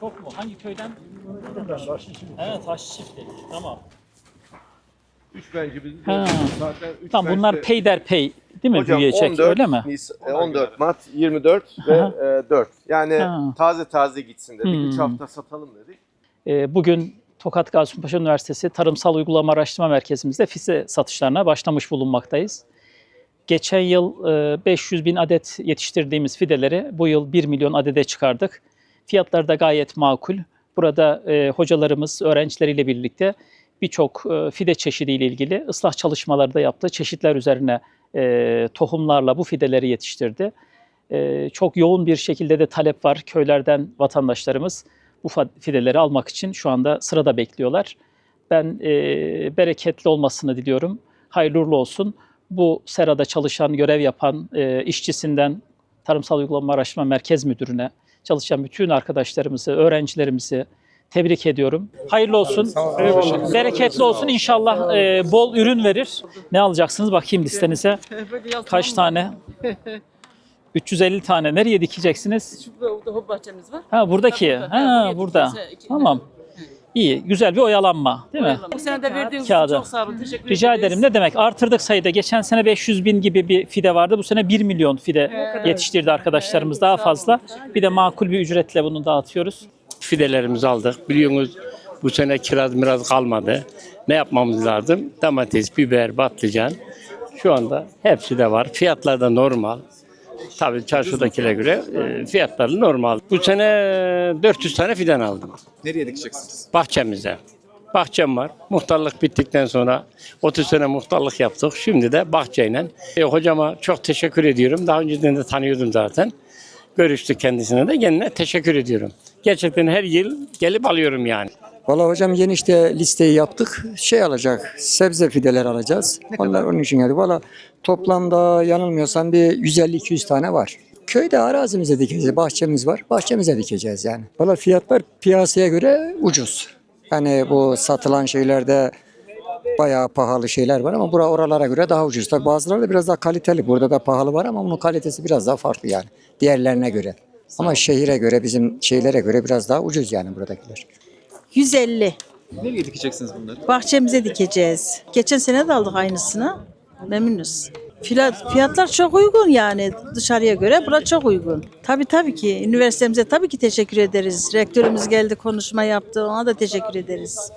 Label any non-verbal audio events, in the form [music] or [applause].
Çok mu? Hangi köyden? Evet, taş çiftli. Tamam. Üç bence bizim Ha. zaten üç Tamam bunlar bence- peyderpey değil mi Hocam büyüyecek 14, öyle mi? Nis- e, 14 Mart 24 ve e, 4. Yani Ha. taze taze gitsin dedik. Hmm. 3 hafta satalım dedik. Ee, bugün Tokat Gazi Paşa Üniversitesi Tarımsal Uygulama Araştırma Merkezimizde fise satışlarına başlamış bulunmaktayız. Geçen yıl e, 500 bin adet yetiştirdiğimiz fideleri bu yıl 1 milyon adede çıkardık. Fiyatlar da gayet makul. Burada e, hocalarımız öğrencileriyle birlikte birçok e, fide çeşidiyle ilgili ıslah çalışmaları da yaptı. Çeşitler üzerine e, tohumlarla bu fideleri yetiştirdi. E, çok yoğun bir şekilde de talep var köylerden vatandaşlarımız bu fideleri almak için şu anda sırada bekliyorlar. Ben e, bereketli olmasını diliyorum. Hayırlı olsun. Bu serada çalışan, görev yapan e, işçisinden Tarımsal Uygulama Araştırma Merkez Müdürüne, çalışan bütün arkadaşlarımızı, öğrencilerimizi tebrik ediyorum. Hayırlı olsun. Bereketli olsun. İnşallah e, bol ürün verir. Ne alacaksınız bakayım listenize. Kaç tane? [laughs] 350 tane. Nereye dikeceksiniz? Burada bahçemiz var. Ha buradaki. burada. Ha burada. Tamam. İyi, güzel bir oyalanma, değil mi? Bu sene de verdiğiniz Kağıdı. için çok sağ olun. Teşekkür Rica ederiz. ederim. Ne demek? Artırdık sayıda. Geçen sene 500 bin gibi bir fide vardı. Bu sene 1 milyon fide yetiştirdi arkadaşlarımız daha fazla. Bir de makul bir ücretle bunu dağıtıyoruz. fidelerimizi aldık. Biliyorsunuz bu sene kiraz miraz kalmadı. Ne yapmamız lazım? Domates, biber, patlıcan. Şu anda hepsi de var. Fiyatlar da normal. Tabii çarşıdakilere göre e, fiyatları normal. Bu sene 400 tane fidan aldım Nereye dikeceksiniz? bahçemize. Bahçem var. Muhtarlık bittikten sonra 30 sene muhtarlık yaptık. Şimdi de bahçeyle. E, hocama çok teşekkür ediyorum. Daha önceden de tanıyordum zaten. Görüştük kendisine de. Kendine teşekkür ediyorum. Gerçekten her yıl gelip alıyorum yani. Valla hocam yeni işte listeyi yaptık. Şey alacak, sebze fideler alacağız. Onlar onun için geldi. Valla toplamda yanılmıyorsam bir 150-200 tane var. Köyde arazimize dikeceğiz. Bahçemiz var. Bahçemize dikeceğiz yani. Valla fiyatlar piyasaya göre ucuz. Yani bu satılan şeylerde bayağı pahalı şeyler var ama bura oralara göre daha ucuz. Tabii bazıları da biraz daha kaliteli. Burada da pahalı var ama bunun kalitesi biraz daha farklı yani diğerlerine göre. Ama şehire göre bizim şeylere göre biraz daha ucuz yani buradakiler. 150. Nereye dikeceksiniz bunları? Bahçemize dikeceğiz. Geçen sene de aldık aynısını. Memnunuz. Fiyat, fiyatlar çok uygun yani dışarıya göre bura çok uygun. Tabii tabii ki üniversitemize tabii ki teşekkür ederiz. Rektörümüz geldi konuşma yaptı ona da teşekkür ederiz.